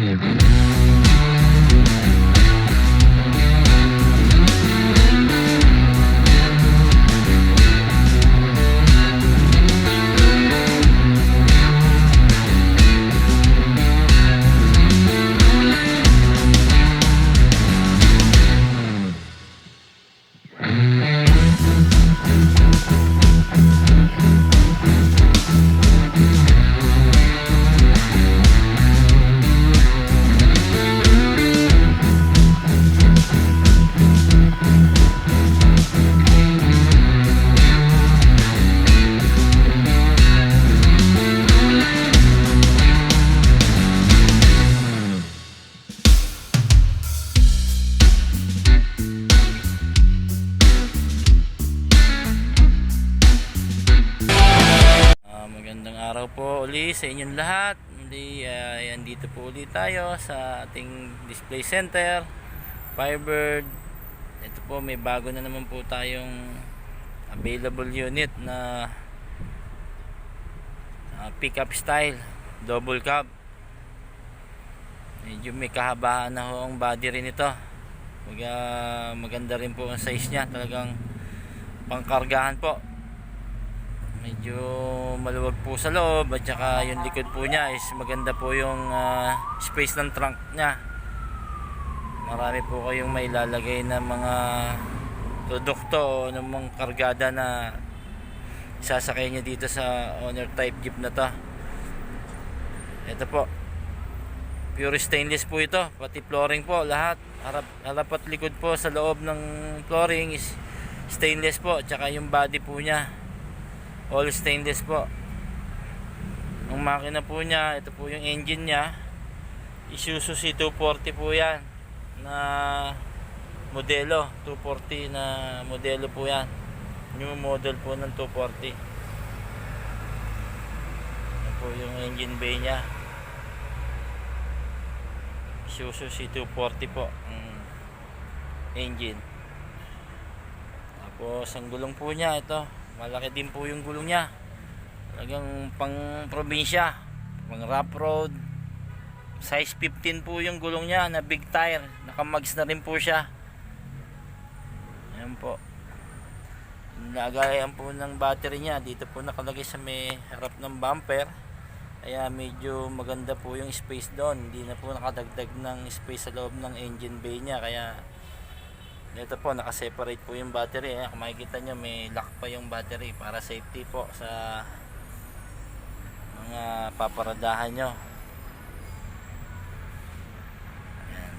Mm-hmm. Sa inyong lahat. Muli, ay andito po ulit tayo sa ating display center. Firebird. Ito po, may bago na naman po tayong available unit na uh, pickup style. Double cab. Medyo may kahabaan na ho ang body rin ito. Maga, maganda rin po ang size niya. Talagang pangkargahan po medyo maluwag po sa loob at saka yung likod po niya is maganda po yung ah, space ng trunk niya. Marami po kayong may lalagay na mga produkto o ng mga kargada na sasakay niya dito sa owner type jeep na to. Ito po. Pure stainless po ito pati flooring po lahat. Harap, harap at likod po sa loob ng flooring is stainless po tsaka yung body po niya all stainless po. Ang makina po niya ito po yung engine niya. Isuzu C240 po yan na modelo. 240 na modelo po yan. New model po ng 240 ito po yung engine bay niya. Isuzu C240 po ang engine. Tapos ang gulong po niya ito malaki din po yung gulong niya. Talagang pang probinsya. Pang rough road. Size 15 po yung gulong niya na big tire. Nakamags na rin po siya. Ayan po. Nagayan po ng battery niya. Dito po nakalagay sa may harap ng bumper. Kaya medyo maganda po yung space doon. Hindi na po nakadagdag ng space sa loob ng engine bay niya. Kaya ito po, naka-separate po yung battery. Eh. Kung makikita nyo, may lock pa yung battery para safety po sa mga paparadahan nyo. Ayan.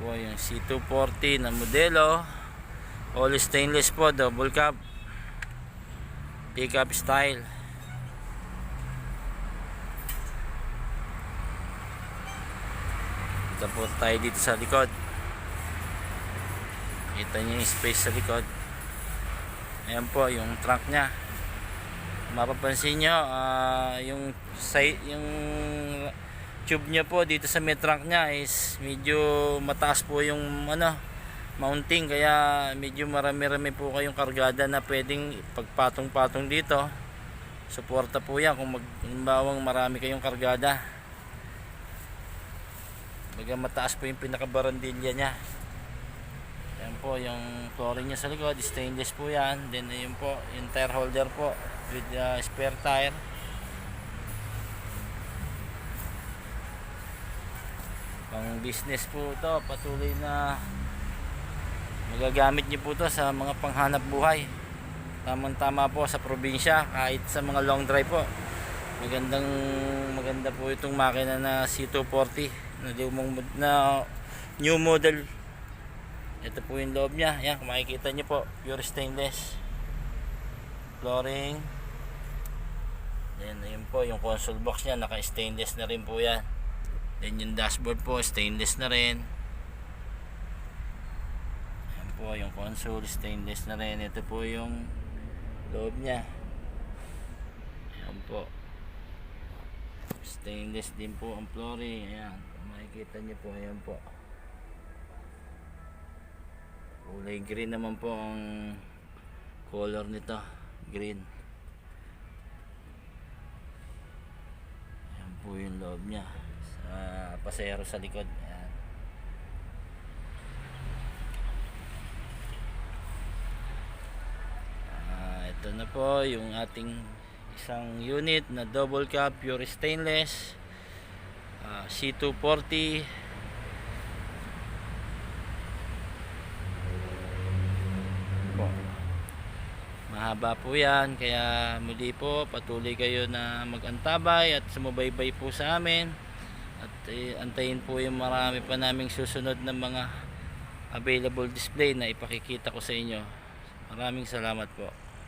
Po yung C240 na modelo. All stainless po, double cab. Pickup style. Po tayo dito sa likod. Kita niyo yung space sa likod. Ayan po, yung trunk niya. Mapapansin nyo, ah, yung, side, yung tube niya po dito sa may trunk niya is medyo mataas po yung ano, mounting. Kaya medyo marami-rami po kayong kargada na pwedeng pagpatong-patong dito. Suporta po yan kung magbawang marami kayong kargada. Baga mataas po yung pinakabarandilya niya. Po, yung flooring niya sa likod, stainless po yan. Then, yun po, yung tire holder po with uh, spare tire. Pang business po ito, patuloy na magagamit niyo po ito sa mga panghanap buhay. Tamang tama po sa probinsya, kahit sa mga long drive po. Magandang maganda po itong makina na C240 na, na new model ito po yung loob niya. Yan, kung makikita niyo po, pure stainless. Flooring. Then, ayun po, yung console box niya, naka-stainless na rin po yan. Then, yung dashboard po, stainless na rin. Ayan po, yung console, stainless na rin. Ito po yung loob niya. Ayan po. Stainless din po ang flooring. Ayan, makikita niyo po, ayan po. Kulay green naman po ang color nito. Green. Ayan po yung loob niya. Sa pasero sa likod. Ayan. Ah, ito na po yung ating isang unit na double cap pure stainless ah, C240 po. Mahaba po yan, kaya muli po patuloy kayo na magantabay at sumubaybay po sa amin. At eh, antayin po yung marami pa naming susunod na mga available display na ipakikita ko sa inyo. Maraming salamat po.